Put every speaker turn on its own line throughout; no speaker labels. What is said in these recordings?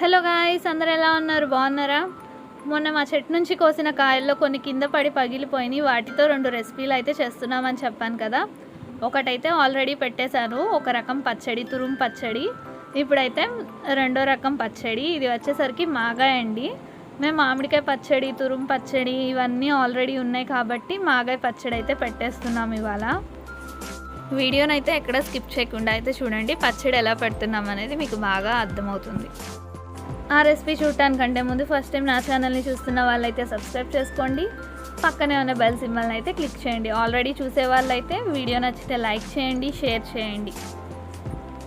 Hello guys అందరు ఎలా ఉన్నారు? బాగున్నారా? మొన్న మా చెట్టు నుంచి కోసిన కాయల్లో కొన్ని కింద పడి పగిలిపోయినాయి. వాటితో రెండు రెసిపీలు అయితే చేస్తున్నామని చెప్పాను కదా. ఒకటైతే ఆల్రెడీ పెట్టేశాను. ఒక రకం పచ్చడి తురుము పచ్చడి. ఇప్పుడైతే రెండో రకం పచ్చడి. ఇది వచ్చేసరికి మాగాయ అండి. మేము మామిడికాయ పచ్చడి తురుము పచ్చడి ఇవన్నీ ఆల్రెడీ ఉన్నాయి కాబట్టి మాగాయ పచ్చడి అయితే పెట్టేస్తున్నాం ఇవాళ. వీడియోనైతే ఎక్కడ స్కిప్ చేయకుండా అయితే చూడండి. పచ్చడి ఎలా పెడుతున్నాం అనేది మీకు బాగా అర్థమవుతుంది. ఆ రెసిపీ చూడటానికంటే ముందు ఫస్ట్ టైం నా ఛానల్ని చూస్తున్న వాళ్ళైతే సబ్స్క్రైబ్ చేసుకోండి. పక్కనే ఉన్న బెల్ సింబల్ని అయితే క్లిక్ చేయండి. ఆల్రెడీ చూసే వాళ్ళైతే వీడియో నచ్చితే లైక్ చేయండి షేర్ చేయండి.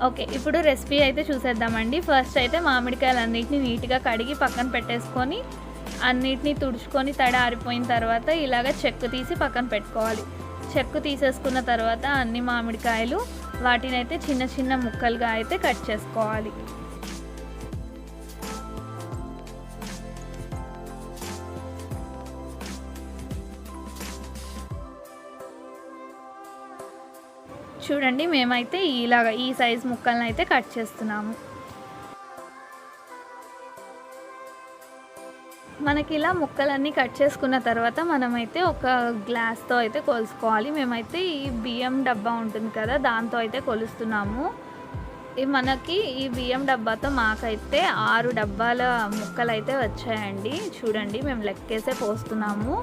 ఓకే ఇప్పుడు రెసిపీ అయితే చూసేద్దామండి. ఫస్ట్ అయితే మామిడికాయలు అన్నిటిని నీట్గా కడిగి పక్కన పెట్టేసుకొని అన్నిటిని తుడుచుకొని తడి ఆరిపోయిన తర్వాత ఇలాగ చెక్కు తీసి పక్కన పెట్టుకోవాలి. చెక్కు తీసేసుకున్న తర్వాత అన్ని మామిడికాయలు వాటిని అయితే చిన్న చిన్న ముక్కలుగా అయితే కట్ చేసుకోవాలి. చూడండి మేమైతే ఇలాగ ఈ సైజ్ ముక్కలను అయితే కట్ చేస్తున్నాము. మనకి ఇలా ముక్కలన్నీ కట్ చేసుకున్న తర్వాత మనమైతే ఒక గ్లాస్తో అయితే కొలుసుకోవాలి. మేమైతే ఈ బియ్యం డబ్బా ఉంటుంది కదా దాంతో అయితే కొలుస్తున్నాము. మనకి ఈ బియ్యం డబ్బాతో మాకైతే ఆరు డబ్బాల ముక్కలు అయితే వచ్చాయండి. చూడండి మేము లెక్కేసే పోస్తున్నాము.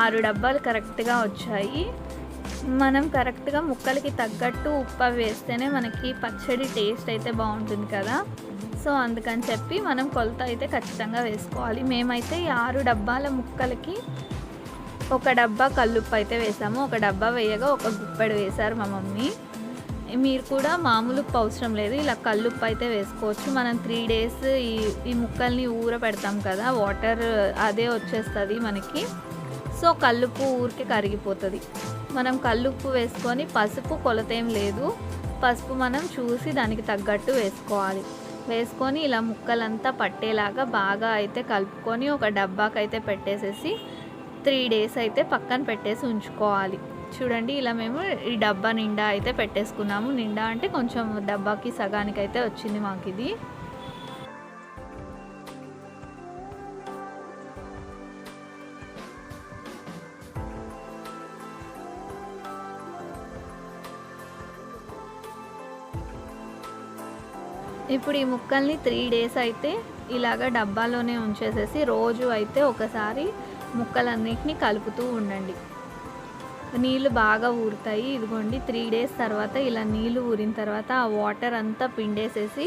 ఆరు డబ్బాలు కరెక్ట్గా వచ్చాయి. మనం కరెక్ట్గా ముక్కలకి తగ్గట్టు ఉప్పు వేస్తేనే మనకి పచ్చడి టేస్ట్ అయితే బాగుంటుంది కదా. సో అందుకని చెప్పి మనం కొలత అయితే ఖచ్చితంగా వేసుకోవాలి. మేమైతే ఈ ఆరు డబ్బాల ముక్కలకి ఒక డబ్బా కల్లుప్పు అయితే వేసాము. ఒక డబ్బా వేయగా ఒక గుప్పెడు వేశారు మా మమ్మీ. మీరు కూడా మామూలు ఉప్పు అవసరం లేదు. ఇలా కల్లుప్పు అయితే వేసుకోవచ్చు. మనం త్రీ డేస్ ఈ ఈ ముక్కల్ని ఊర పెడతాం కదా వాటర్ అదే వచ్చేస్తుంది మనకి. సో కల్లుప్పు ఊరికి కరిగిపోతుంది. మనం కల్లుప్పు వేసుకొని పసుపు కొలత ఏం లేదు. పసుపు మనం చూసి దానికి తగ్గట్టు వేసుకోవాలి. వేసుకొని ఇలా ముక్కలంతా పట్టేలాగా బాగా అయితే కలుపుకొని ఒక డబ్బాకైతే పెట్టేసేసి త్రీ డేస్ అయితే పక్కన పెట్టేసి ఉంచుకోవాలి. చూడండి ఇలా మేము ఈ డబ్బా నిండా అయితే పెట్టేసుకున్నాము. నిండా అంటే కొంచెం డబ్బాకి సగానికి అయితే వచ్చింది మాకు ఇది ఇప్పుడు ఈ ముక్కల్ని త్రీ డేస్ అయితే ఇలాగ డబ్బాలోనే ఉంచేసేసి రోజు అయితే ఒకసారి ముక్కలన్నిటిని కలుపుతూ ఉండండి. నీళ్ళు బాగా ఊరుతాయి. ఇదిగోండి త్రీ డేస్ తర్వాత ఇలా నీళ్ళు ఊరిన తర్వాత ఆ వాటర్ అంతా పిండేసేసి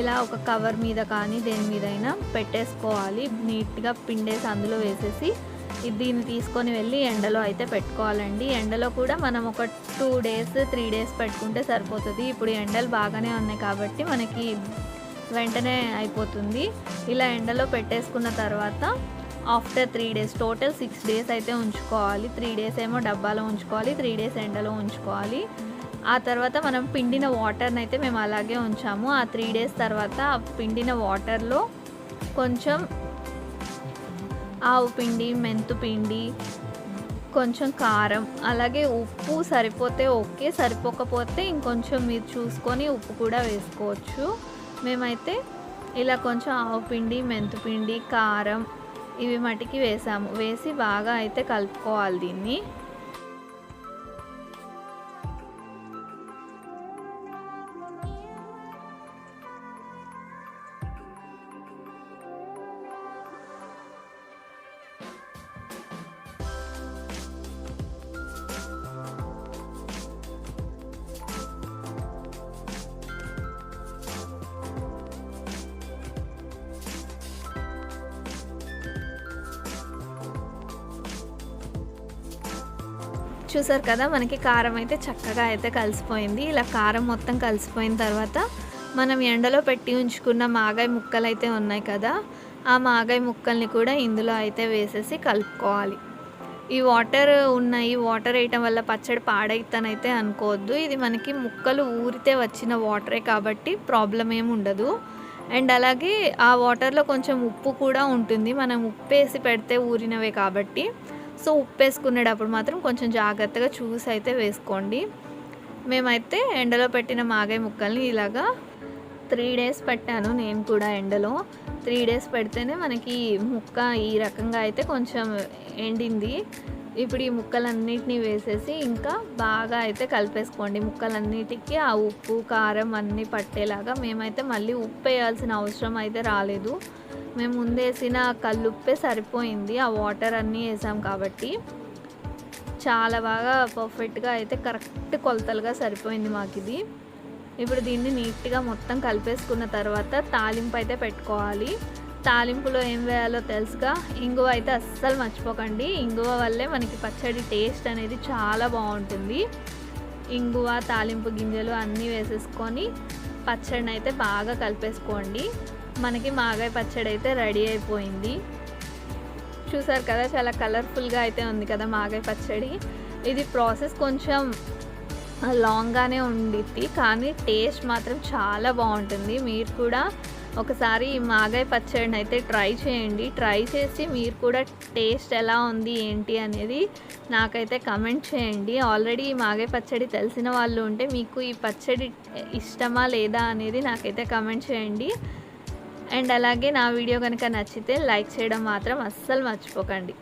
ఇలా ఒక కవర్ మీద కానీ దేని మీదైనా పెట్టేసుకోవాలి. నీట్గా పిండేసి అందులో వేసేసి దీన్ని తీసుకొని వెళ్ళి ఎండలో అయితే పెట్టుకోవాలండి. ఎండలో కూడా మనం ఒక టూ డేస్ త్రీ డేస్ పెట్టుకుంటే సరిపోతుంది. ఇప్పుడు ఎండలు బాగానే ఉన్నాయి కాబట్టి మనకి వెంటనే అయిపోతుంది. ఇలా ఎండలో పెట్టేసుకున్న తర్వాత after three days total six days అయితే ఉంచుకోవాలి. త్రీ డేస్ ఏమో డబ్బాలో ఉంచుకోవాలి త్రీ డేస్ ఎండలో ఉంచుకోవాలి. ఆ తర్వాత మనం పిండిన వాటర్ని అయితే మేము అలాగే ఉంచాము. ఆ త్రీ డేస్ తర్వాత ఆ పిండిన వాటర్లో కొంచెం ఆవు పిండి మెంతు పిండి కొంచెం కారం అలాగే ఉప్పు సరిపోతే ఓకే సరిపోకపోతే ఇంకొంచెం మీరు చూసుకొని ఉప్పు కూడా వేసుకోవచ్చు. మేమైతే ఇలా కొంచెం ఆవు పిండి మెంతుపిండి కారం ఇవి మటికి వేసాము. వేసి బాగా అయితే కలుపుకోవాలి దీన్ని. చూసారు కదా మనకి కారం అయితే చక్కగా అయితే కలిసిపోయింది. ఇలా కారం మొత్తం కలిసిపోయిన తర్వాత మనం ఎండలో పెట్టి ఉంచుకున్న మాగాయ ముక్కలు అయితే ఉన్నాయి కదా ఆ మాగాయ ముక్కల్ని కూడా ఇందులో అయితే వేసేసి కలుపుకోవాలి. ఈ వాటర్ ఉన్నాయి వాటర్ వేయటం వల్ల పచ్చడి పాడైతానైతే అనుకోవద్దు. ఇది మనకి ముక్కలు ఊరితే వచ్చిన వాటరే కాబట్టి ప్రాబ్లం ఏమి ఉండదు. అండ్ అలాగే ఆ వాటర్లో కొంచెం ఉప్పు కూడా ఉంటుంది. మనం ఉప్పు వేసి పెడితే ఊరినవే కాబట్టి సో ఉప్పు వేసుకునేటప్పుడు మాత్రం కొంచెం జాగ్రత్తగా చూసి అయితే వేసుకోండి. మేమైతే ఎండలో పెట్టిన మాగాయ ముక్కల్ని ఇలాగా త్రీ డేస్ పెట్టాను నేను కూడా ఎండలో. త్రీ డేస్ పెడితేనే మనకి ముక్క ఈ రకంగా అయితే కొంచెం ఎండింది. ఇప్పుడు ఈ ముక్కలన్నిటిని వేసేసి ఇంకా బాగా అయితే కలిపేసుకోండి. ముక్కలన్నిటికీ ఆ ఉప్పు కారం అన్నీ పట్టేలాగా మేమైతే మళ్ళీ ఉప్పు వేయాల్సిన అవసరం అయితే రాలేదు. మేము ముందేసిన కల్లుప్పే సరిపోయింది. ఆ వాటర్ అన్నీ వేసాం కాబట్టి చాలా బాగా పర్ఫెక్ట్గా అయితే కరెక్ట్ కొలతలుగా సరిపోయింది మాకు ఇది ఇప్పుడు దీన్ని నీట్గా మొత్తం కలిపేసుకున్న తర్వాత తాలింపు అయితే పెట్టుకోవాలి. తాలింపులో ఏం వేయాలో తెలుసుగా? ఇంగువ అయితే అస్సలు మర్చిపోకండి. ఇంగువ వల్లే మనకి పచ్చడి టేస్ట్ అనేది చాలా బాగుంటుంది. ఇంగువ తాలింపు గింజలు అన్నీ వేసేసుకొని పచ్చడిని అయితే బాగా కలిపేసుకోండి. మనకి మాగాయ పచ్చడి అయితే రెడీ అయిపోయింది. చూసారు కదా చాలా కలర్ఫుల్గా అయితే ఉంది కదా మాగాయ పచ్చడి. ఇది ప్రాసెస్ కొంచెం లాంగ్గానే ఉండిద్ది కానీ టేస్ట్ మాత్రం చాలా బాగుంటుంది. మీరు కూడా ఒకసారి ఈ మాగాయ పచ్చడిని అయితే ట్రై చేయండి. ట్రై చేసి మీరు కూడా టేస్ట్ ఎలా ఉంది ఏంటి అనేది నాకైతే కమెంట్ చేయండి. ఆల్రెడీ ఈ మాగాయ పచ్చడి తెలిసిన వాళ్ళు ఉంటే మీకు ఈ పచ్చడి ఇష్టమా లేదా అనేది నాకైతే కమెంట్ చేయండి. అండ్ అలాగే నా వీడియో కనుక నచ్చితే లైక్ చేయడం మాత్రం అస్సలు మర్చిపోకండి.